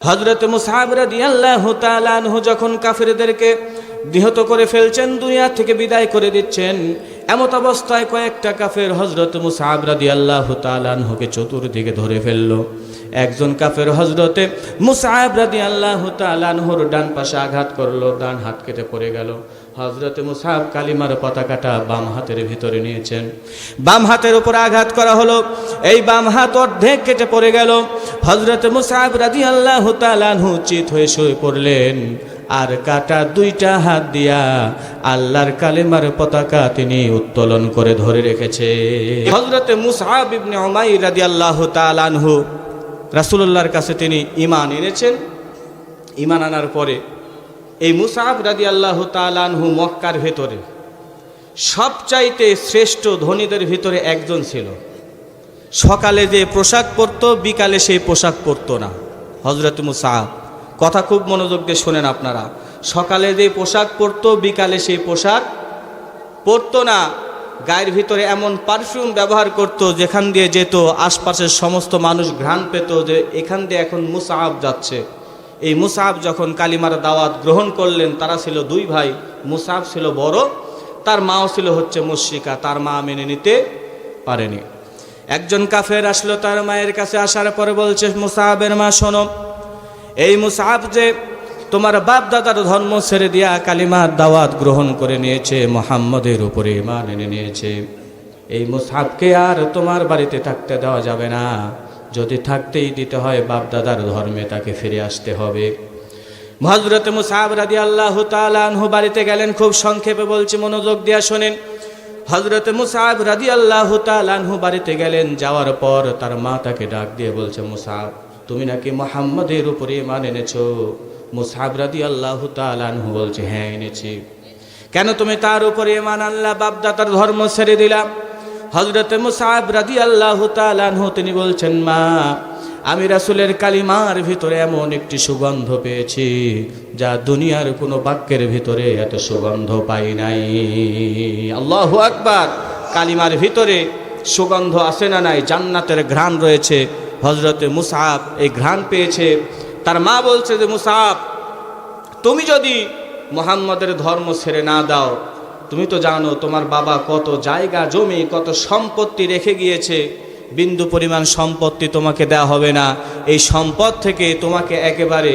হজরত মুসাহ যখন কাফেরদেরকে নিহত করে ফেলছেন দুনিয়া থেকে বিদায় করে দিচ্ছেন এমত অবস্থায় কয়েকটা কাফের হজরত মুসাহাব রাদিয়াল্লাহু তাআলা আনহুকে চতুর্দিকে ধরে ফেলল। একজন কাফের হজরতে মুসাহাব রাদিয়াল্লাহু তাআলা আনহুর ডান পাশে আঘাত করল, ডান হাত কেটে পড়ে গেল। হজরতে মুসাহাব কালিমার পতাকাটা বাম হাতের ভিতরে নিয়েছেন। বাম হাতের উপর আঘাত করা হলো, এই বাম হাত অর্ধেক কেটে পড়ে গেল। হজরত মুসাহাব রাজি আল্লাহ তালানহু চিত হয়ে শুয়ে পড়লেন। আর কাটা দুইটা হাত দিয়া আল্লাহর কালিমার পতাকা তিনি উত্তোলন করে ধরে রেখেছে। হজরতে মুসাহাব ইবনে রাজি আল্লাহ তালানহু রাসুল্লাহর কাছে তিনি ইমান এনেছেন। ইমান আনার পরে এই মুসাহাব রাজি আল্লাহ তালানহু মক্কার ভেতরে সবচাইতে শ্রেষ্ঠ ধনীদের ভিতরে একজন ছিল। সকালে যে পোশাক পরতো, বিকালে সেই পোশাক পরতো না। হজরত মুসাহাব কথা খুব মনোযোগ দিয়ে শোনেন আপনারা। সকালে যে পোশাক পরতো, বিকালে সেই পোশাক পরতো না। গায়ের ভিতরে এমন পারফিউম ব্যবহার করত, যেখান দিয়ে যেত আশপাশের সমস্ত মানুষ ঘ্রাণ পেত যে এখান দিয়ে এখন মুসাহাব যাচ্ছে। এই মুসাহাব যখন কালিমার দাওয়াত গ্রহণ করলেন, তারা ছিল দুই ভাই, মুসাহাব ছিল বড়, তার মাও ছিল হচ্ছে মুশ্রিকা, তার মা মেনে নিতে পারেনি। একজন কাফের আসলো তার মায়ের কাছে আসার পরে বলছে, মুসাহাবের মা, শোনো এই মুসাহাব যে তোমার বাপ দাদার ধর্ম ছেড়ে দিয়া কালিমার দাওয়াত গ্রহণ করে নিয়েছে, মোহাম্মদের উপরে ইমান এনে নিয়েছে, এই মুসাহাবকে আর তোমার বাড়িতে থাকতে দেওয়া যাবে না। যদি থাকতেই দিতে হয় বাপ দাদার ধর্মে তাকে ফিরে আসতে হবে। হজরত মুসাহাব রাদি আল্লাহ তালহু বাড়িতে গেলেন, খুব সংক্ষেপে বলছি, মনোযোগ দিয়া শোনেন। হজরত মুসাহাব রাদি আল্লাহ তালহু বাড়িতে গেলেন, যাওয়ার পর তার মা তাকে ডাক দিয়ে বলছে মুসাহাব তুমি নাকি মোহাম্মদের উপরে ইমান এনেছ? মুসাহাব রাদি আল্লাহ তালহু বলছে হ্যাঁ এনেছি। কেন তুমি তার উপরে ইমান আল্লাহ বাপদাতার ধর্ম ছেড়ে দিলাম। হজরত মুসাহাব রাদি আল্লাহ তালহু তিনি বলছেন, মা, আমি রাসুলের কালিমার ভিতরে এমন একটি সুগন্ধ পেয়েছি, যা দুনিয়ার কোনো বাক্যের ভিতরে এত সুগন্ধ পাই নাই। আল্লাহ আকবার। কালিমার ভিতরে সুগন্ধ আসে না নাই? জান্নাতের ঘ্রাণ রয়েছে। হজরতে মুসাহাব এই ঘ্রাণ পেয়েছে। তার মা বলছে যে মুসাহাব তুমি যদি মোহাম্মদের ধর্ম ছেড়ে না দাও, তুমি তো জানো তোমার বাবা কত জায়গা জমি, কত সম্পত্তি রেখে গিয়েছে। বিন্দু পরিমাণ সম্পত্তি তোমাকে দেওয়া হবে না। এই সম্পদ থেকে তোমাকে একেবারে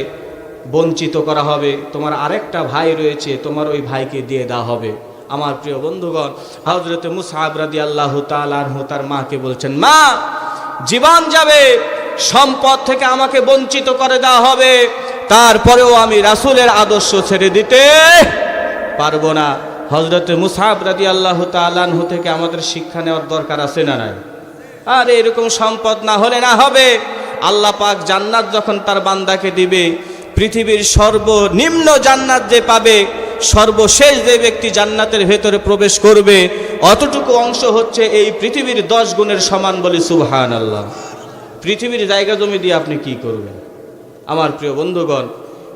বঞ্চিত করা হবে। তোমার আরেকটা ভাই রয়েছে, তোমার ওই ভাইকে দিয়ে দেওয়া হবে। আমার প্রিয় বন্ধুগণ হজরতে মুসাহাব রাদি আল্লাহ তালহু তার মাকে বলছেন, মা জীবন যাবে, সম্পদ থেকে আমাকে বঞ্চিত করে দেওয়া হবে, তারপরেও আমি রাসুলের আদর্শ ছেড়ে দিতে পারব না। হজরতে মুসাহাব রাদি আল্লাহ তালহু থেকে আমাদের শিক্ষা নেওয়ার দরকার আছে না নাই? আর, এরকম সম্পদ না হলে না হবে। আল্লাহ পাক জান্নাত যখন তার বান্দাকে দিবে, পৃথিবীর সর্বনিম্ন জান্নাত যে পাবে সর্বশেষ যে ব্যক্তি জান্নাতের ভেতরে প্রবেশ করবে, অতটুকু অংশ হচ্ছে এই পৃথিবীর দশ গুণের সমান বলে সুবহান আল্লাহ পৃথিবীর জায়গা জমি দিয়ে আপনি কি করবেন? আমার প্রিয় বন্ধুগণ,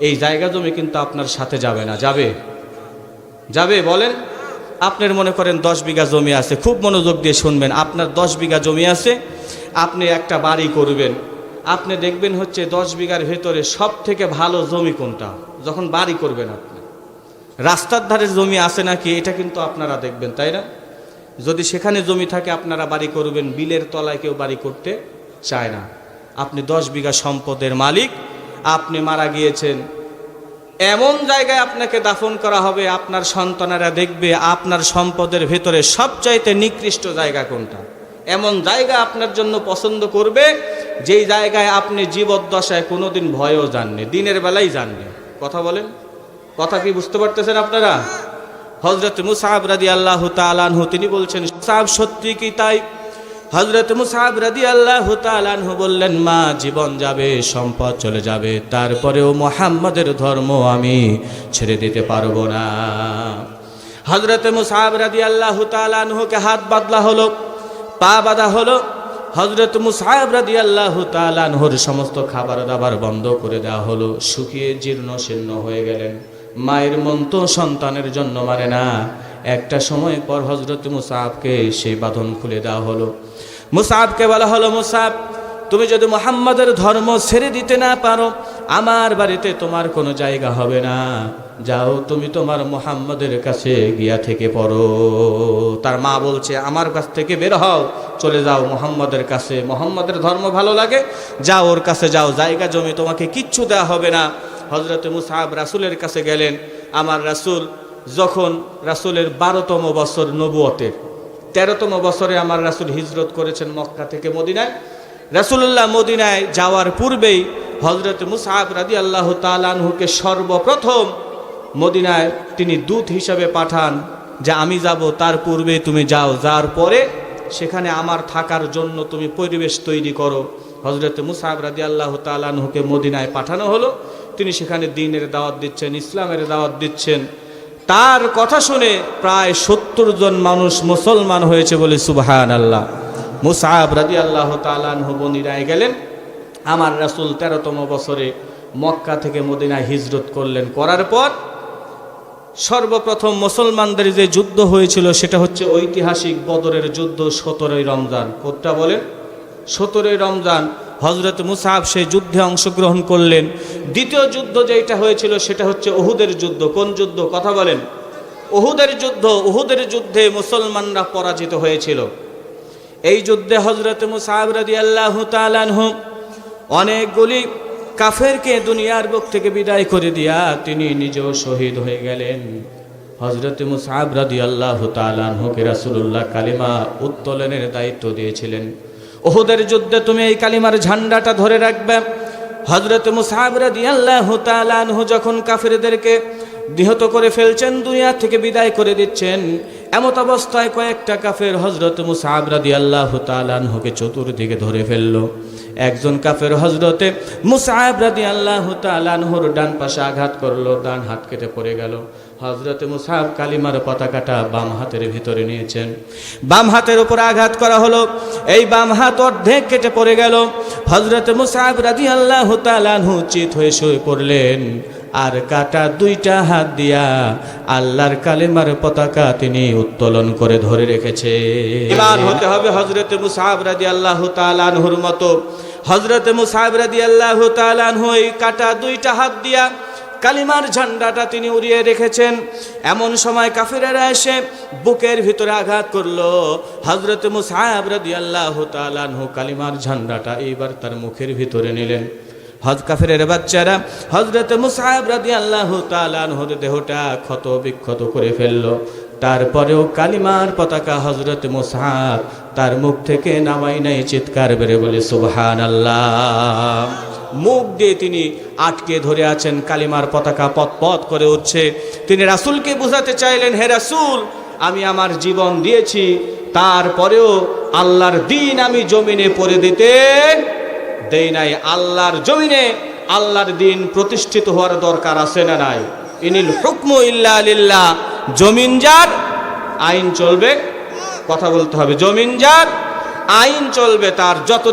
এই জায়গা জমি কিন্তু আপনার সাথে যাবে না। যাবে? যাবে বলেন? আপনার মনে করেন দশ বিঘা জমি আছে, খুব মনোযোগ দিয়ে শুনবেন, আপনার দশ বিঘা জমি আছে, আপনি একটা বাড়ি করবেন। আপনি দেখবেন হচ্ছে দশ বিঘার ভেতরে সব থেকে ভালো জমি কোনটা? যখন বাড়ি করবেন আপনি। রাস্তার ধারে জমি আছে নাকি, এটা কিন্তু আপনারা দেখবেন, তাই না? যদি সেখানে জমি থাকে, আপনারা বাড়ি করবেন, বিলের তলায় কেউ বাড়ি করতে চায় না। আপনি দশ বিঘা সম্পদের মালিক, আপনি মারা গিয়েছেন। এমন জায়গায় আপনাকে দাফন করা হবে, আপনার সন্তানেরা দেখবে আপনার সম্পদের ভেতরে সবচাইতে নিকৃষ্ট জায়গা কোনটা। এমন জায়গা আপনার জন্য পছন্দ করবে, যেই জায়গায় আপনি জীবদ্দশায় কোনোদিন ভয়ও জাননি দিনের বেলাই জাননি কথা বলেন? কথা কি বুঝতে পারতেছেন আপনারা? হজরত মুসাহাব রাদি আল্লাহ তালানহু তিনি বলছেন সাহাব সত্যি কি তাই? হজরত মুসাহাব রাদি আল্লাহ তালানহু বললেন, মা, জীবন যাবে, সম্পদ চলে যাবে, তারপরেও মোহাম্মদের ধর্ম আমি ছেড়ে দিতে পারব না। হজরত মুসাহাব রাদি আল্লাহ তালানহুকে হাত বাদলা হলো, পা বাঁধা হলো হজরত মুসাহাব রাদি আল্লাহ তালানহুর সমস্ত খাবার দাবার বন্ধ করে দেওয়া হলো, শুকিয়ে জীর্ণ শীর্ণ হয়ে গেলেন। মায়ের মন তো সন্তানের জন্য মারে না। একটা সময় পর হজরত মুসাহাবকে সেই বাঁধন খুলে দেওয়া হলো। মুসাহাবকে বলা হলো মুসাহাব তুমি যদি মোহাম্মদের ধর্ম ছেড়ে দিতে না পারো, আমার বাড়িতে তোমার কোনো জায়গা হবে না। যাও, তুমি তোমার মোহাম্মদের কাছে গিয়া থেকে পড়ো। তার মা বলছে, আমার কাছ থেকে বের হও, চলে যাও মোহাম্মদের কাছে। মোহাম্মদের ধর্ম ভালো লাগে, যাও ওর কাছে যাও, জায়গা জমি তোমাকে কিচ্ছু দেওয়া হবে না। হজরত মুসাহাব রাসুলের কাছে গেলেন। আমার রাসুল যখন রাসুলের বারোতম বছর নবুয়তের, তেরোতম বছরে আমার রাসুল হিজরত করেছেন মক্কা থেকে মদিনায়। রাসুল্লাহ মদিনায় যাওয়ার পূর্বেই হজরত মুসাহাব রাদি আল্লাহ তালানহুকে সর্বপ্রথম মদিনায় তিনি দূত হিসাবে পাঠান যে, আমি যাব, তার পূর্বে তুমি যাও, যার পরে সেখানে আমার থাকার জন্য তুমি পরিবেশ তৈরি করো। হজরত মুসাহাব রাদি আল্লাহ তালানহুকে মদিনায় পাঠানো হলো। তিনি সেখানে দিনের দাওয়াত দিচ্ছেন, ইসলামের দাওয়াত দিচ্ছেন। তার কথা শুনে প্রায় সত্তর জন মানুষ মুসলমান হয়েছে বলে সুবাহান আল্লাহ মুসাহাব রাজি আল্লাহ তালানহু মদিনায় গেলেন, আমার রাসুল তেরোতম বছরে মক্কা থেকে মদিনায় হিজরত করলেন। করার পর সর্বপ্রথম মুসলমানদের যে যুদ্ধ হয়েছিল, সেটা হচ্ছে ঐতিহাসিক বদরের যুদ্ধ সতেরোই রমজান। কোনটা বলেন, সতেরোই রমজান হজরত মুসাহাব সেই যুদ্ধে অংশগ্রহণ করলেন। দ্বিতীয় যুদ্ধ যেটা হয়েছিল, সেটা হচ্ছে ওহুদের যুদ্ধ। কোন যুদ্ধ? কথা বলেন। ওহুদের যুদ্ধ ওহুদের যুদ্ধে মুসলমানরা পরাজিত হয়েছিল। এই যুদ্ধে হজরত মুসাহাব রাদি আল্লাহ তালানহু অনেকগুলি কাফেরকে দুনিয়ার বুক থেকে বিদায় করে দিয়া তিনি নিজেও শহীদ হয়ে গেলেন। হজরত মুসাহাব রাদি আল্লাহ তালানহুকে রাসুল্লাহ কালিমা উত্তোলনের দায়িত্ব দিয়েছিলেন। ওহুদের যুদ্ধে তুমি এই কালিমার ঝান্ডাটা ধরে রাখবে। হজরত তালানহু যখন কাফেরদেরকে নিহত করে ফেলছেন, দুনিয়া থেকে বিদায় করে দিচ্ছেন, এমত অবস্থায় কয়েকটা কাফের হজরত মুসাহাব রাদি আল্লাহ তালানহুকে চতুর্দিকে ধরে ফেলল। একজন কাফের হজরতে মুসাহেব রাদি আল্লাহ তালানহর ডান পাশে আঘাত করল, ডান হাত কেটে পড়ে গেল। হজরতে মুসাহাব কালিমার পতাকাটা বাম হাতের ভিতরে নিয়েছেন। বাম হাতের উপর আঘাত করা হলো, এই বাম হাত অর্ধেক কেটে পড়ে গেল। হজরতে মুসাহাব রাদি আল্লাহ তালানহু চিত হয়ে শুয়ে পড়লেন। আর কাটা দুইটা হাত দিয়া আল্লাহর কালেমার পতাকা তিনি উত্তোলন করে ধরে রেখেছে। এবার হতে হবে হজরত মুসাহাব রাদি আল্লাহ তালানহুর মতো। হজরত মুসাহাব রাদি আল্লাহ তালানহু এই কাটা দুইটা হাত দিয়া কালিমার ঝান্ডাটা তিনি উড়িয়ে রেখেছেন। এমন সময় কাফিরেরা এসে বুকের ভিতরে আঘাত করল। হজরত মুসাহাব রাদি আল্লাহ তালানহু কালিমার ঝান্ডাটা এইবার তার মুখের ভিতরে নিলেন। হজ কাফের বাচ্চারা হজরত মুসাহাব রাদি আল্লাহ তালানহর দেহটা ক্ষত বিক্ষত করে ফেলল। তারপরেও কালিমার পতাকা হজরত মুসাহাব তার মুখ থেকে নামাই নাই চিৎকার বেড়ে বলে সুবহান আল্লাহ মুখ দিয়ে তিনি আটকে ধরে আছেন, কালিমার পতাকা পথ পথ করে উঠছে। তিনি রাসুলকে বোঝাতে চাইলেন, হে রাসুল, আমি আমার জীবন দিয়েছি, তারপরেও আল্লাহর দিন আমি জমিনে পড়ে দিতে দেই নাই আল্লাহর জমিনে আল্লাহর দিন প্রতিষ্ঠিত হওয়ার দরকার আছে না নাই। ইনিল হুকমু ইল্লা লিল্লাহ। জমিন যার, আইন চলবে, কথা বলতে হবে। জমিন যার, আইন চলবে, তার যত